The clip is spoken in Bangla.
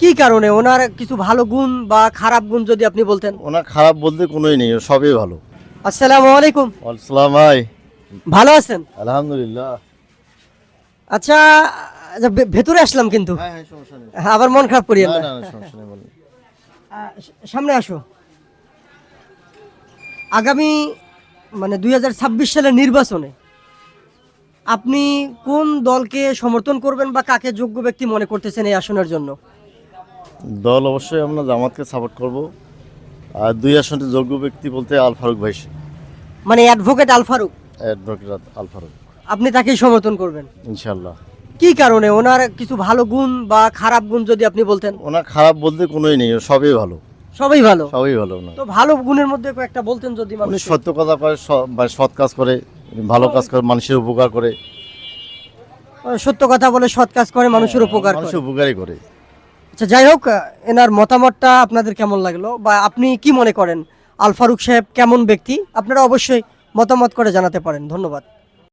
কি কারণে? ওনার কিছু ভালো গুণ বা খারাপ গুণ যদি আপনি বলতেন। ওনার খারাপ বলতে কোনোই নেই সবই ভালো। আসসালামু আলাইকুম। আসসালাম ভাই। ভালো আছেন? আলহামদুলিল্লাহ। আচ্ছা আচ্ছা, ভেতরে আসলাম কিন্তু। হ্যাঁ হ্যাঁ নেই। আবার মন খারাপ না আহ, সামনে আসো। আগামী মানে দুই হাজার ছাব্বিশ সালের নির্বাচনে আপনি কোন দলকে সমর্থন করবেন বা কাকে যোগ্য ব্যক্তি মনে করতেছেন এই আসনের জন্য? দল অবশ্যই আমরা জামাতকে সাপোর্ট করব। আর দুই আসনটি যোগ্য ব্যক্তি বলতে আল ফারুক ভাই মানে অ্যাডভোকেট আল ফারুক? অ্যাডভোকেট আল ফারুক। আপনি তাকেই সমর্থন করবেন? ইনশাল্লাহ কি কারণে? ওনার কিছু ভালো গুণ বা খারাপ গুণ যদি আপনি বলতেন? ওনার খারাপ বলতে কোনোই নেই সবই ভালো। সবই ভালো? সবই ভালো ওনার। তো ভালো গুণের মধ্যে কয়েকটা বলতেন যদি উনি সত্য কথা করে বা সৎ কাজ করে ভালো কাজ করে মানুষের উপকার করে। সত্য কথা বলে সৎ কাজ করে মানুষের উপকার করে। মানুষের উপকারই করে। আচ্ছা যাই হোক, এনার মতামতটা আপনাদের কেমন লাগল বা আপনি কি মনে করেন? আল ফারুক সাহেব কেমন ব্যক্তি? আপনারা অবশ্যই মতামত করে জানাতে পারেন। ধন্যবাদ।